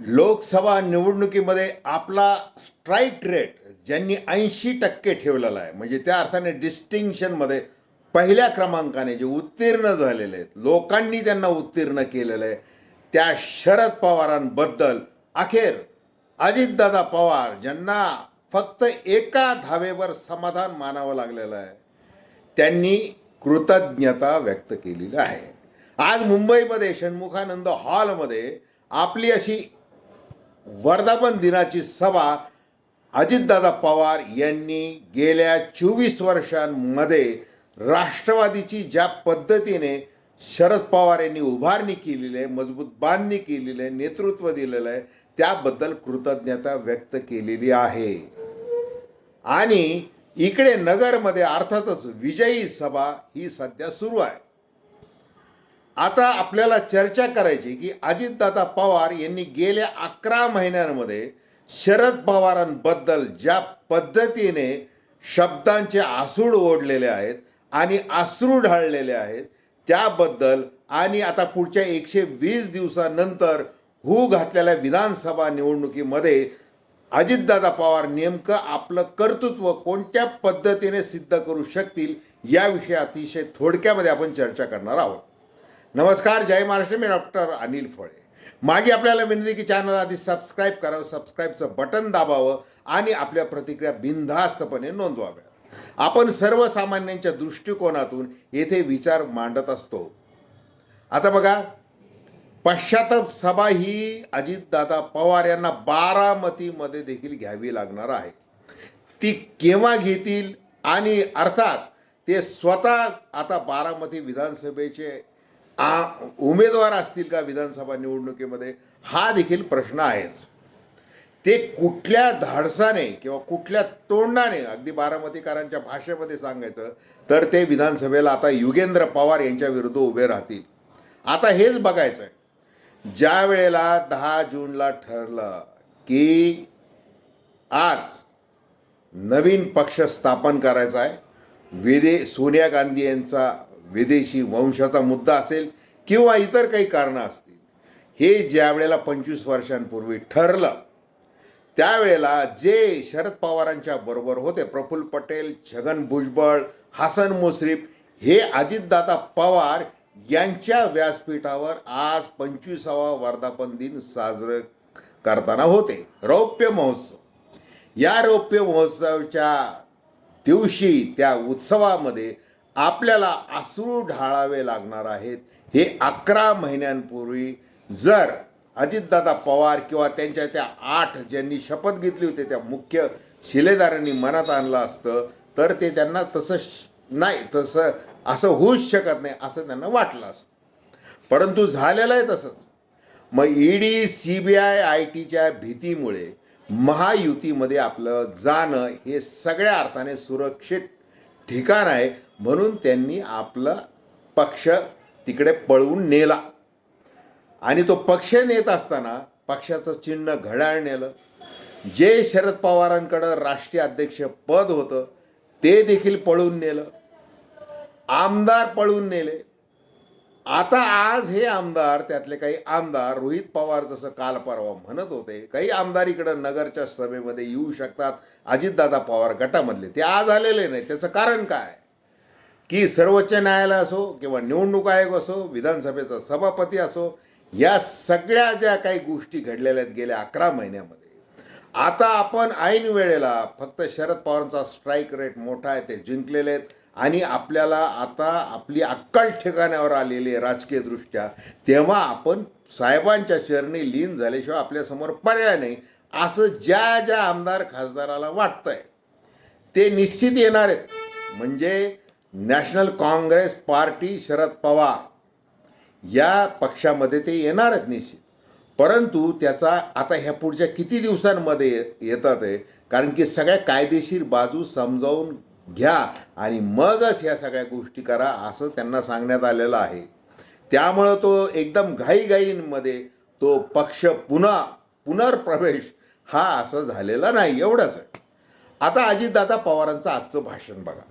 लोकसभा निवडणुकीमध्ये आपला strike rate ज्यांनी ऐंशी टक्के ठेवलेला आहे म्हणजे त्या अर्थाने डिस्टिंक्शनमध्ये पहिल्या क्रमांकाने जे उत्तीर्ण झालेले आहेत लोकांनी त्यांना उत्तीर्ण केलेलं आहे त्या शरद पवारांबद्दल अखेर अजितदादा पवार ज्यांना फक्त एका धावेवर समाधान मानावं लागलेलं आहे त्यांनी कृतज्ञता व्यक्त केलेली आहे. आज मुंबईमध्ये षण्मुखानंद हॉलमध्ये आपली अशी वर्धापन दिनाची सभा अजितदादा पवार यांनी गेल्या चोवीस वर्षांमध्ये राष्ट्रवादीची ज्या पद्धतीने शरद पवार यांनी उभारणी केलेली आहे मजबूत बांधणी केलेली आहे नेतृत्व दिलेलं आहे त्याबद्दल कृतज्ञता व्यक्त केलेली आहे. आणि इकडे नगरमध्ये अर्थातच विजयी सभा ही सध्या सुरू आहे. आता आपल्याला चर्चा करायची की अजितदादा पवार यांनी गेल्या अकरा महिन्यांमध्ये शरद पवारांबद्दल ज्या पद्धतीने शब्दांचे आसूड ओढलेले आहेत आणि अश्रू ढाळलेले आहेत त्याबद्दल आणि आता पुढच्या एकशे वीस दिवसानंतर हू घातलेल्या विधानसभा निवडणुकीमध्ये अजितदादा पवार नेमकं आपलं कर्तृत्व कोणत्या पद्धतीने सिद्ध करू शकतील याविषयी अतिशय थोडक्यामध्ये आपण चर्चा करणार आहोत. नमस्कार जय महाराष्ट्र. मी डॉक्टर अनिल फळे. मागे आपल्याला विनंती की चॅनल आधी सबस्क्राईब करावं सबस्क्राईबचं बटन दाबावं आणि आपल्या प्रतिक्रिया बिनधास्तपणे नोंदवाव्या. आपण सर्वसामान्यांच्या दृष्टिकोनातून येथे विचार मांडत असतो. आता बघा पश्चाताप सभा ही अजितदादा पवार यांना बारामतीमध्ये देखील घ्यावी लागणार आहे. ती केव्हा घेतील आणि अर्थात ते स्वतः आता बारामती विधानसभेचे आ उमेदवार असतील का विधानसभा निवडणुकीमध्ये हा देखील प्रश्न आहेच. ते कुठल्या धाडसाने किंवा कुठल्या तोंडाने अगदी बारामतीकरांच्या भाषेमध्ये सांगायचं तर ते विधानसभेला आता युगेंद्र पवार यांच्या विरुद्ध उभे राहतील. आता हेच बघायचं आहे ज्या वेळेला दहा जूनला ठरलं की आज नवीन पक्ष स्थापन करायचा आहे विदे सोनिया गांधी यांचा विदेशी वंशाचा मुद्दा असेल किंवा इतर काही कारणं असतील हे ज्या वेळेला पंचवीस वर्षांपूर्वी ठरलं त्यावेळेला जे शरद पवारांच्या बरोबर होते प्रफुल्ल पटेल छगन भुजबळ हसन मुश्रीफ हे अजितदादा पवार यांच्या व्यासपीठावर आज पंचवीसावा वर्धापन दिन साजरं करताना होते. रौप्य महोत्सव. या रौप्य महोत्सवाच्या दिवशी त्या उत्सवामध्ये आपल्याला अश्रू ढाळावे लागणार आहेत. हे अकरा महिन्यांपूर्वी जर अजितदादा पवार किंवा त्यांच्या त्या आठ ज्यांनी शपथ घेतली होती त्या मुख्य शिलेदारांनी मनात आणलं असतं तर ते त्यांना तसं श- नाही तसं असं होऊच शकत नाही असं त्यांना वाटलं असतं. परंतु झालेलं आहे तसंच. मग ED C B I I टीच्या भीतीमुळे महायुतीमध्ये आपलं जाणं हे सगळ्या अर्थाने सुरक्षित ठिकाण आहे. म्हणून त्यांनी आपला पक्ष तिकडे पळवून नेला. आणि तो पक्ष नेत असताना पक्षाचं चिन्ह घड्याळ नेलं जे शरद पवारांकडं राष्ट्रीय अध्यक्ष पद होतं ते देखील पळून नेलं. आमदार पळून नेले. आता आज हे आमदार त्यातले काही आमदार रोहित पवार जसं काल परवा म्हणत होते काही आमदार इकडं नगरच्या सभेमध्ये येऊ शकतात. अजितदादा पवार गटामधले. ते आज आलेले नाही. त्याचं कारण काय? की सर्वोच्च न्यायालय असो किंवा निवडणूक आयोग असो विधानसभेचा सभापती असो या सगळ्या ज्या काही गोष्टी घडलेल्या आहेत गेल्या अकरा महिन्यामध्ये आता आपण ऐन वेळेला फक्त शरद पवारांचा स्ट्राईक रेट मोठा आहे ते जिंकलेले आहेत आणि आपल्याला आता आपली अक्कल ठिकाण्यावर आलेली आहे राजकीयदृष्ट्या तेव्हा आपण साहेबांच्या चरणी लीन झाल्याशिवाय आपल्यासमोर पर्याय नाही असं ज्या ज्या आमदार खासदाराला वाटतंय ते निश्चित येणार आहेत. म्हणजे national Congress party Sharad Pawar. या पक्षामध्ये ते येणार आहेत निश्चित. परंतु त्याचा आता ह्या पुढच्या किती दिवसांमध्ये येतात आहे कारण की सगळ्या कायदेशीर बाजू समजावून घ्या आणि मगच ह्या सगळ्या गोष्टी करा असं त्यांना सांगण्यात आलेलं आहे. त्यामुळं तो एकदम घाईघाईंमध्ये तो पक्ष पुन्हा पुनर्प्रवेश हा असं झालेला नाही एवढंच आहे. आता अजितदादा पवारांचं आजचं भाषण बघा.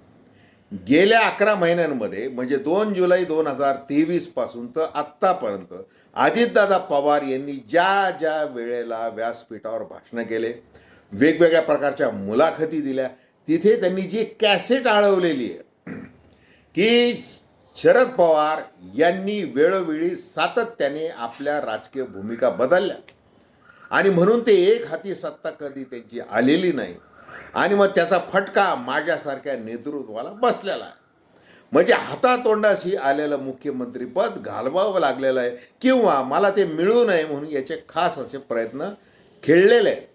गेल्या अकरा महिन्यांमध्ये म्हणजे दोन जुलै दोन हजार तेवीसपासून तर आत्तापर्यंत अजितदादा पवार यांनी ज्या ज्या वेळेला व्यासपीठावर भाषणं केले वेगवेगळ्या प्रकारच्या मुलाखती दिल्या तिथे त्यांनी जी कॅसेट आळवलेली आहे की शरद पवार यांनी वेळोवेळी सातत्याने आपल्या राजकीय भूमिका बदलल्या. आणि म्हणून ते एक हाती सत्ता कधी त्यांची आलेली नाही. आणि मग त्याचा फटका माझ्यासारख्या नेतृत्वाला बसलेला आहे. म्हणजे हातातोंडाशी आलेलं मुख्यमंत्रीपद घालवावं लागलेलं आहे किंवा मला ते मिळू नये म्हणून याचे खास असे प्रयत्न खेळलेले आहेत.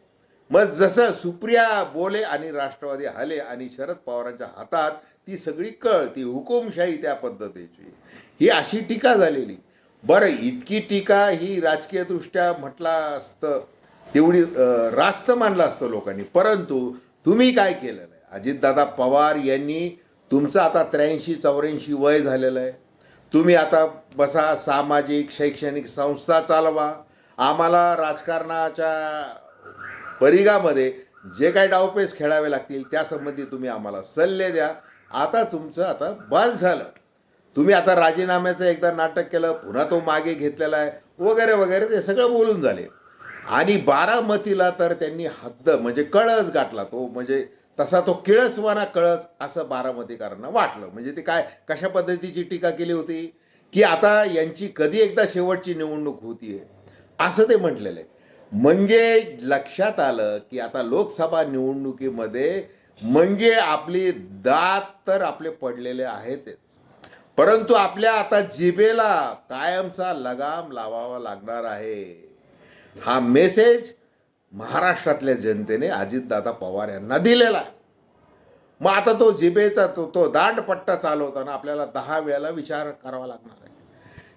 मग जसं सुप्रिया बोले आणि राष्ट्रवादी आले आणि शरद पवारांच्या हातात ती सगळी कळ ती हुकुमशाही त्या पद्धतीची. ही अशी टीका झालेली. बरं इतकी टीका ही राजकीयदृष्ट्या म्हटला असतं तेवढी रास्त मानलं असतं लोकांनी. परंतु तुम्ही काय केलं आहे अजितदादा पवार यांनी तुमचं आता त्र्याऐंशी चौऱ्याऐंशी वय झालेलं आहे. तुम्ही आता बसा सामाजिक शैक्षणिक संस्था चालवा. आम्हाला राजकारणाच्या परिघामध्ये जे काही डावपेच खेळावे लागतील त्यासंबंधी तुम्ही आम्हाला सल्ले द्या. आता तुमचं आता बस झालं. तुम्ही आता राजीनाम्याचं एकदा नाटक केलं पुन्हा तो मागे घेतलेला आहे वगैरे वगैरे ते सगळं बोलून झाले. आणि बारामतीला तर त्यांनी हद्द म्हणजे कळस गाठला तो म्हणजे तसा तो किळसवाना कळस असं बारामतीकरांना वाटलं. म्हणजे ते काय कशा पद्धतीची टीका केली होती? की आता यांची कधी एकदा शेवटची निवडणूक होतीये असं ते म्हटलेलं आहे. म्हणजे लक्षात आलं की आता लोकसभा निवडणुकीमध्ये म्हणजे आपली दात तर आपले पडलेले आहेतच. परंतु आपल्या आता जिभेला कायमचा लगाम लावावा लागणार आहे. हा मेसेज महाराष्ट्रातल्या जनतेने अजितदादा पवार यांना दिलेला आहे. मग आता तो जिबेचा तो तो दांडपट्टा चालवताना आपल्याला दहा वेळेला विचार करावा लागणार आहे.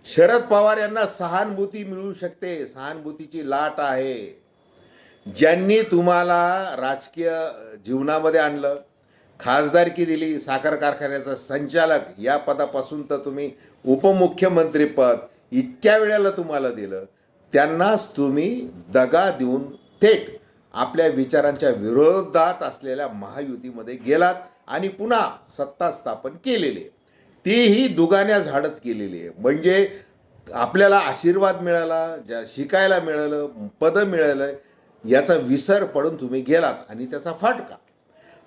शरद पवार यांना सहानुभूती मिळू शकते सहानुभूतीची लाट आहे. ज्यांनी तुम्हाला राजकीय जीवनामध्ये आणलं खासदारकी दिली साखर कारखान्याचा संचालक या पदापासून तर तुम्ही उपमुख्यमंत्रीपद इतक्या वेळेला तुम्हाला दिलं त्यांनाच तुम्ही दगा देऊन थेट आपल्या विचारांच्या विरोधात असलेल्या महायुतीमध्ये गेलात आणि पुन्हा सत्ता स्थापन केलेली आहे. तीही दुगाण्या झाडत केलेली आहे. म्हणजे आपल्याला आशीर्वाद मिळाला ज्या शिकायला मिळालं पदं मिळालं याचा विसर पडून तुम्ही गेलात आणि त्याचा फाटका.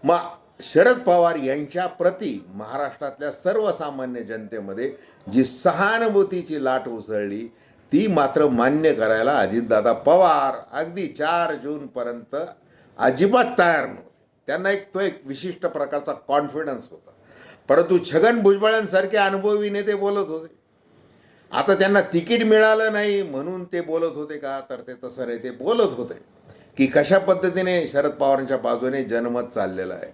मग शरद पवार यांच्या प्रती महाराष्ट्रातल्या सर्वसामान्य जनतेमध्ये जी सहानुभूतीची लाट उसळली ती मात्र मान्य करायला अजितदादा पवार अगदी चार जूनपर्यंत अजिबात तयार नव्हते. त्यांना एक तो एक विशिष्ट प्रकारचा कॉन्फिडन्स होता. परंतु छगन भुजबळांसारखे अनुभवी नेते बोलत होते. आता त्यांना तिकीट मिळालं नाही म्हणून ते बोलत होते का? तर ते तसं नाही ते बोलत होते की कशा पद्धतीने शरद पवारांच्या बाजूने जनमत चाललेलं आहे.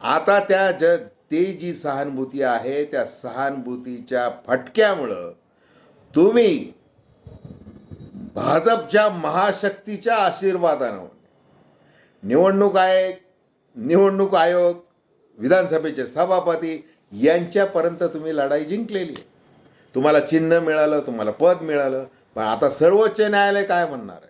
आता त्या ज ते जी सहानुभूती आहे त्या सहानुभूतीच्या फटक्यामुळं तुम्ही भाजपच्या महाशक्तीच्या आशीर्वादानं. निवडणूक आयोग निवडणूक आयोग विधानसभेचे सभापती यांच्यापर्यंत तुम्ही लढाई जिंकलेली आहे. तुम्हाला चिन्ह मिळालं तुम्हाला पद मिळालं पण आता सर्वोच्च न्यायालय काय म्हणणार आहे?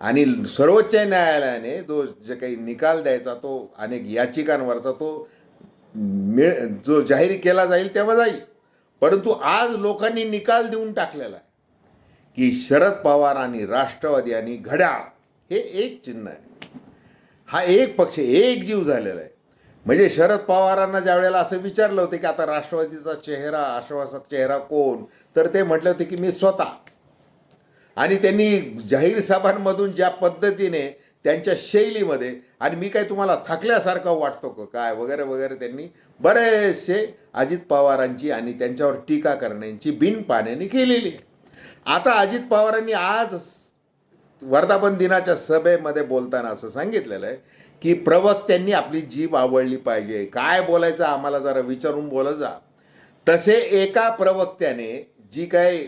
आणि सर्वोच्च न्यायालयाने जो जे काही निकाल द्यायचा तो अनेक याचिकांवरचा तो मिळ जो जाहीर केला जाईल तेव्हा जाईल. परंतु आज लोकांनी निकाल देऊन टाकलेला आहे. की शरद पवार आणि राष्ट्रवादी आणि घड्याळ हे एक चिन्ह आहे. हा एक पक्ष एक जीव झालेला आहे. म्हणजे शरद पवारांना ज्या वेळेला असं विचारलं होतं की आता राष्ट्रवादीचा चेहरा आश्वासक चेहरा कोण? तर ते म्हटले होते की मी स्वतः. आणि त्यांनी जाहीर सभांमधून ज्या पद्धतीने त्यांच्या शैलीमध्ये आणि मी काय तुम्हाला थकल्यासारखं वाटतो का काय? वगैरे वगैरे त्यांनी बरेचसे अजित पवारांची आणि त्यांच्यावर टीका करण्याची बिन पाण्याने केलेली आहे. आता अजित पवारांनी आज वर्धापन दिनाच्या सभेमध्ये बोलताना असं सांगितलेलं आहे की प्रवक्त्यांनी आपली जीभ आवडली पाहिजे. काय बोलायचं आम्हाला जरा विचारून बोलत जा. तसे एका प्रवक्त्याने जी काही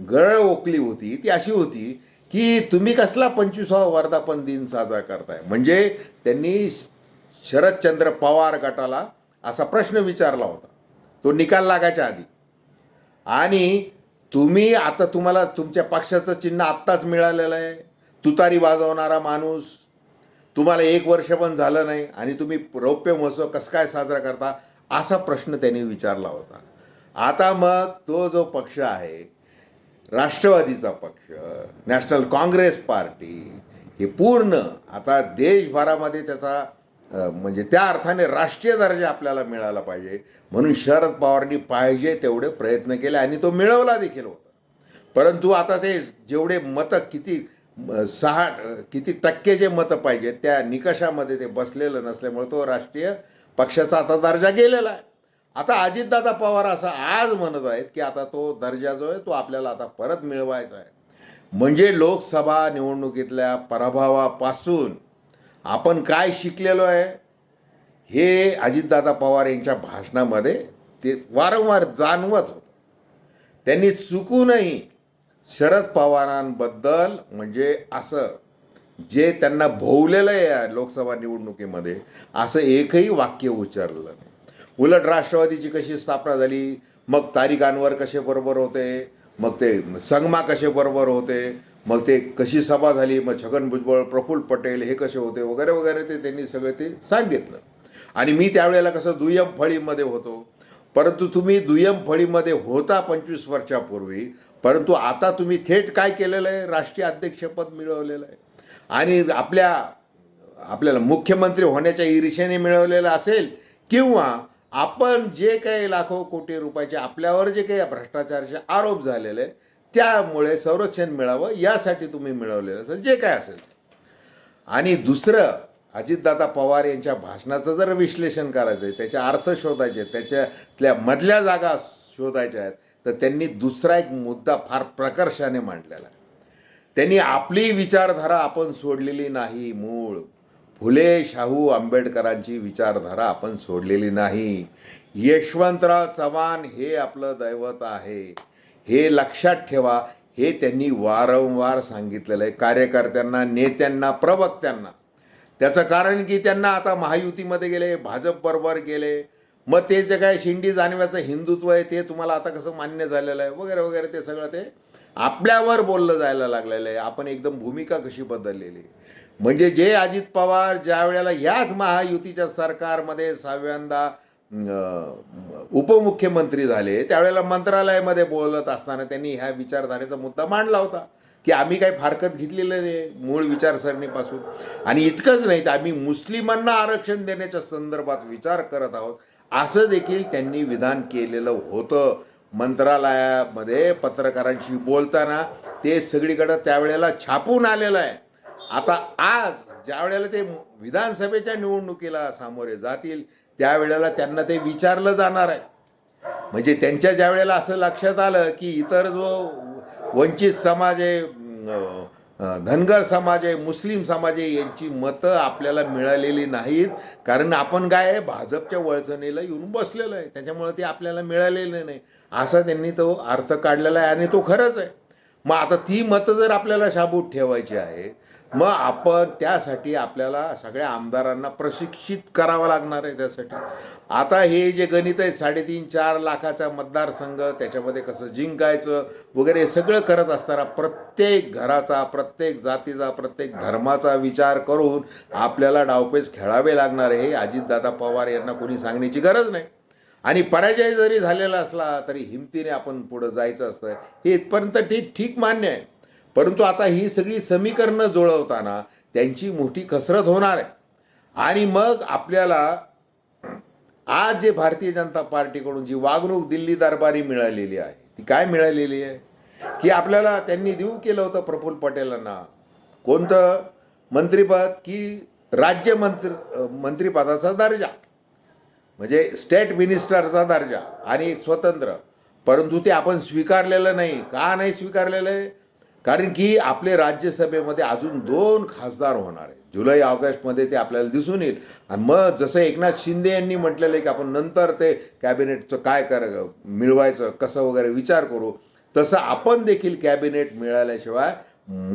गरळ ओकली होती ती अशी होती की तुम्ही कसला पंचवीसावा वर्धापन दिन साजरा करताय? म्हणजे त्यांनी शरदचंद्र पवार गटाला असा प्रश्न विचारला होता. तो निकाल लागायच्या आधी. आणि तुम्ही आता तुम्हाला तुमच्या पक्षाचं चिन्ह आत्ताच मिळालेलं आहे. तुतारी वाजवणारा माणूस. तुम्हाला एक वर्ष पण झालं नाही आणि तुम्ही रौप्य महोत्सव कसं काय साजरा करता असा प्रश्न त्यांनी विचारला होता. आता मग तो जो पक्ष आहे राष्ट्रवादीचा पक्ष नॅशनल काँग्रेस पार्टी हे पूर्ण आता देशभरामध्ये त्याचा म्हणजे त्या अर्थाने राष्ट्रीय दर्जा आपल्याला मिळाला पाहिजे. म्हणून शरद पवारांनी पाहिजे तेवढे प्रयत्न केले आणि तो मिळवला देखील होता. परंतु आता ते जेवढे मतं किती सहा किती टक्के जे मतं पाहिजेत त्या निकषामध्ये ते बसलेलं नसल्यामुळे तो राष्ट्रीय पक्षाचा आता दर्जा गेलेला आहे. आता अजितदादा पवार असं आज म्हणत आहेत की आता तो दर्जा जो आहे तो आपल्याला आता परत मिळवायचा आहे. म्हणजे लोकसभा निवडणुकीतल्या पराभवापासून आपण काय शिकलेलो आहे? हे अजितदादा पवार यांच्या भाषणामध्ये ते वारंवार जाणवत होतं. त्यांनी चुकूनही शरद पवारांबद्दल म्हणजे असं जे त्यांना भोवलेलं आहे या लोकसभा निवडणुकीमध्ये असं एकही वाक्य उच्चारलं नाही. उलट राष्ट्रवादीची कशी स्थापना झाली? मग तारिक अनवर कसे बरोबर होते? मग ते संगमा कसे बरोबर होते? मग ते कशी सभा झाली मग छगन भुजबळ प्रफुल्ल पटेल हे कसे होते वगैरे वगैरे ते त्यांनी सगळं ते सांगितलं. आणि मी त्यावेळेला कसं दुय्यम फळीमध्ये होतो. परंतु तुम्ही दुय्यम फळीमध्ये होता पंचवीस वर्षापूर्वी परंतु आता तुम्ही थेट काय केलेलं आहे? राष्ट्रीय अध्यक्षपद मिळवलेलं आहे. आणि आपल्या आपल्याला मुख्यमंत्री होण्याच्या ईर्षेने मिळवलेलं असेल किंवा आपण जे काही लाखो कोटी रुपयाचे आपल्यावर जे काही भ्रष्टाचाराचे आरोप झालेले आहे, त्यामुळे संरक्षण मिळावं यासाठी तुम्ही मिळवलेलं असेल जे काय असेल. आणि दुसरं अजितदादा पवार यांच्या भाषणाचं जर विश्लेषण करायचं आहे त्याचे अर्थ शोधायचे त्याच्यातल्या मधल्या जागा शोधायच्या आहेत तर त्यांनी दुसरा एक मुद्दा फार प्रकर्षाने मांडलेला आहे. त्यांनी आपली विचारधारा आपण सोडलेली नाही मूळ. फुले शाहू आंबेडकरांची विचारधारा आपण सोडलेली नाही. यशवंतराव चव्हाण हे आपलं दैवत आहे. हे लक्षात ठेवा हे त्यांनी वारंवार सांगितलेलं आहे. कार्यकर्त्यांना नेत्यांना प्रवक्त्यांना. त्याचं कारण की त्यांना आता महायुतीमध्ये गेले भाजपबरोबर गेले. मग ते जे काय शिंडी जाणव्याचं हिंदुत्व आहे ते तुम्हाला आता कसं मान्य झालेलं आहे? वगैरे वगैरे ते सगळं ते आपल्यावर बोललं जायला लागलेलं आहे. आपण एकदम भूमिका कशी बदललेली म्हणजे जे अजित पवार ज्या वेळेला याच महायुतीच्या सरकारमध्ये सहाव्यांदा उपमुख्यमंत्री झाले त्यावेळेला मंत्रालयामध्ये बोलत असताना त्यांनी ह्या विचारधारेचा मुद्दा मांडला होता की आम्ही काही फारकत घेतलेलं नाही मूळ विचारसरणीपासून. आणि इतकंच नाही तर आम्ही मुस्लिमांना आरक्षण देण्याच्या संदर्भात विचार करत आहोत असं देखील त्यांनी विधान केलेलं होतं. मंत्रालयामध्ये पत्रकारांशी बोलताना ते सगळीकडं त्यावेळेला छापून आलेलं आहे. आता आज ज्या वेळेला ते विधानसभेच्या निवडणुकीला सामोरे जातील त्यावेळेला त्यांना ते विचारलं जाणार आहे. म्हणजे त्यांच्या ज्या वेळेला असं लक्षात आलं की इतर जो वंचित समाज आहे धनगर समाज आहे मुस्लिम समाज आहे यांची मतं आपल्याला मिळालेली नाहीत. कारण आपण काय आहे भाजपच्या वळचणीला येऊन बसलेलं आहे. त्याच्यामुळे ते आपल्याला मिळालेलं नाही. असा त्यांनी तो अर्थ काढलेला आहे आणि तो खरंच आहे. मग आता ती मतं जर आपल्याला शाबूत ठेवायची आहे मग आपण त्यासाठी आपल्याला सगळ्या आमदारांना प्रशिक्षित करावं लागणार आहे त्यासाठी. आता हे जे गणित आहे साडेतीन चार लाखाचा मतदारसंघ त्याच्यामध्ये कसं जिंकायचं वगैरे सगळं करत असताना प्रत्येक घराचा प्रत्येक जातीचा प्रत्येक धर्माचा विचार करून आपल्याला डावपेच खेळावे लागणार आहे हे अजितदादा पवार यांना कोणी सांगण्याची गरज नाही. आणि पराजय जरी झालेला असला तरी हिमतीने आपण पुढं जायचं असतं. हे इथपर्यंत ठीक ठीक मान्य आहे. परंतु आता ही सगळी समीकरणं जुळवताना त्यांची मोठी कसरत होणार आहे. आणि मग आपल्याला आज जे भारतीय जनता पार्टीकडून जी वागणूक दिल्ली दरबारी मिळालेली आहे ती काय मिळालेली आहे? की आपल्याला त्यांनी देऊ केलं होतं प्रफुल्ल पटेलांना कोणतं मंत्रिपद की राज्य मंत्र मंत्रिपदाचा दर्जा? म्हणजे स्टेट मिनिस्टरचा दर्जा आणि एक स्वतंत्र. परंतु ते आपण स्वीकारलेलं नाही. का नाही स्वीकारलेलं आहे? कारण की आपले राज्यसभेमध्ये अजून दोन खासदार होणार आहे जुलै ऑगस्टमध्ये ते आपल्याला दिसून येईल. आणि मग जसं एकनाथ शिंदे यांनी म्हटलेलं आहे की आपण नंतर ते कॅबिनेटचं काय कर मिळवायचं कसं वगैरे विचार करू तसं आपण देखील कॅबिनेट मिळाल्याशिवाय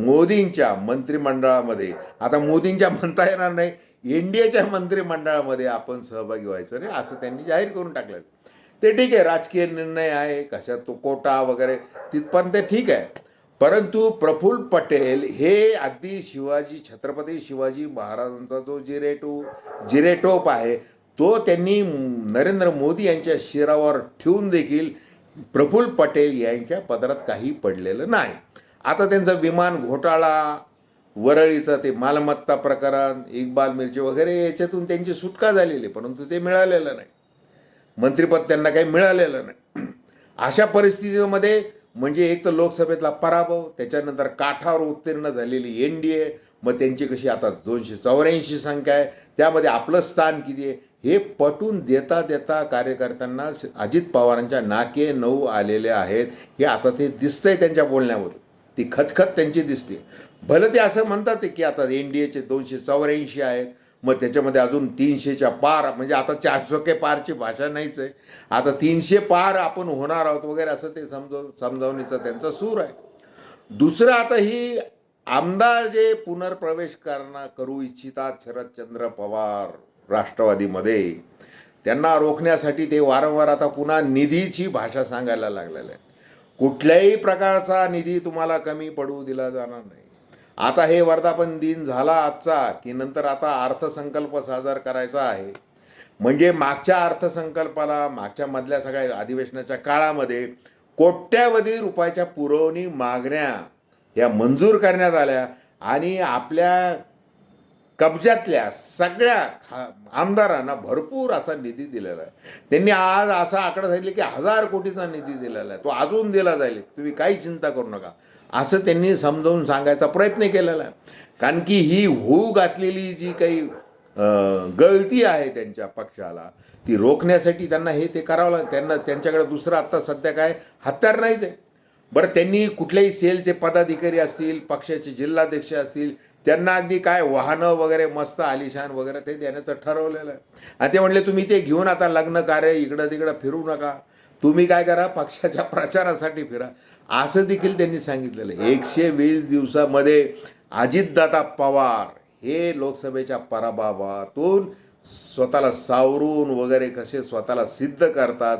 मोदींच्या मंत्रिमंडळामध्ये आता मोदींच्या म्हणता येणार नाही एन डी एच्या मंत्रिमंडळामध्ये आपण सहभागी व्हायचं रे असं त्यांनी जाहीर करून टाकलं ते ठीक आहे राजकीय निर्णय आहे कशात तो कोटा वगैरे तिथपर्यंत ठीक आहे. परंतु प्रफुल्ल पटेल हे अगदी शिवाजी छत्रपती शिवाजी महाराजांचा जो जिरेटू जिरेटोप आहे तो त्यांनी नरेंद्र मोदी यांच्या शिरावर ठेवून देखील प्रफुल्ल पटेल यांच्या पदरात काही पडलेलं नाही. आता त्यांचा विमान घोटाळा वरळीचं ते मालमत्ता प्रकरण इक्बाल मिरची वगैरे याच्यातून त्यांची सुटका झालेली आहे, परंतु ते मिळालेलं नाही. मंत्रिपद त्यांना काही मिळालेलं नाही. अशा परिस्थितीमध्ये म्हणजे एक तर लोकसभेतला पराभव त्याच्यानंतर काठावर उत्तीर्ण झालेली एन डी ए मग त्यांची कशी आता दोनशे चौऱ्याऐंशी संख्या आहे त्यामध्ये आपलं स्थान किती आहे हे पटून देता देता कार्यकर्त्यांना अजित पवारांच्या नाके नऊ आलेले आहेत. हे आता ते दिसतंय त्यांच्या बोलण्यावरून ती खतखत त्यांची दिसते. भलं ते असं म्हणतात की आता एन डी एचे दोनशे चौऱ्याऐंशी आहेत मग त्याच्यामध्ये अजून तीनशेच्या पार म्हणजे आता चारशे पारची भाषा नाहीच आहे. आता तीनशे पार आपण होणार आहोत वगैरे असं ते समजव समजावणीचा त्यांचा सूर आहे. दुसरं आता ही आमदार जे पुनर्प्रवेश करणार करू इच्छितात शरदचंद्र पवार राष्ट्रवादीमध्ये त्यांना रोखण्यासाठी ते वारंवार आता पुन्हा निधीची भाषा सांगायला लागलेल्या आहेत. कुठल्याही प्रकारचा निधी तुम्हाला कमी पडू दिला जाणार नाही. आता हे वर्धापन दिन झाला आजचा की नंतर आता अर्थसंकल्प सादर करायचा आहे. म्हणजे मागच्या अर्थसंकल्पाला मागच्या मधल्या सगळ्या अधिवेशनाच्या काळामध्ये कोट्यावधी रुपयाच्या पुरवणी मागण्या या मंजूर करण्यात आल्या आणि आपल्या कब्जातल्या सगळ्या खा आमदारांना भरपूर असा निधी दिलेला आहे. त्यांनी आज असा आकडा सांगितले की हजार कोटीचा निधी दिलेला आहे. तो अजून दिला जाईल. तुम्ही काही चिंता करू नका. असं त्यांनी समजावून सांगायचा प्रयत्न केलेला. आहे कारण की ही होऊ घातलेली जी काही गळती आहे त्यांच्या पक्षाला ती रोखण्यासाठी त्यांना हे ते करावं लागेल. त्यांना त्यांच्याकडे दुसरं आत्ता सध्या काय हत्यार नाहीच आहे. बरं त्यांनी कुठल्याही सेलचे पदाधिकारी असतील पक्षाचे जिल्हाध्यक्ष असतील त्यांना अगदी काय वाहनं वगैरे मस्त आलिशान वगैरे ते देण्याचं ठरवलेलं आहे. आणि ते म्हणले तुम्ही ते घेऊन आता लग्न कार्य इकडं तिकडं फिरू नका. तुम्ही काय करा पक्षाच्या प्रचारासाठी फिरा. असं देखील त्यांनी सांगितलेलं आहे. एकशे वीस दिवसामध्ये अजितदादा पवार हे लोकसभेच्या पराभवातून स्वतःला सावरून वगैरे कसे स्वतःला सिद्ध करतात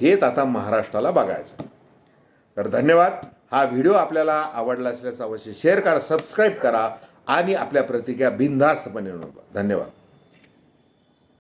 हेच आता महाराष्ट्राला बघायचं. तर धन्यवाद. हा व्हिडिओ आपल्याला आवडला असल्यास अवश्य शेअर करा सबस्क्राईब करा आणि आपल्या प्रतिक्रिया बिनधास्तपणे नोंदवा. धन्यवाद.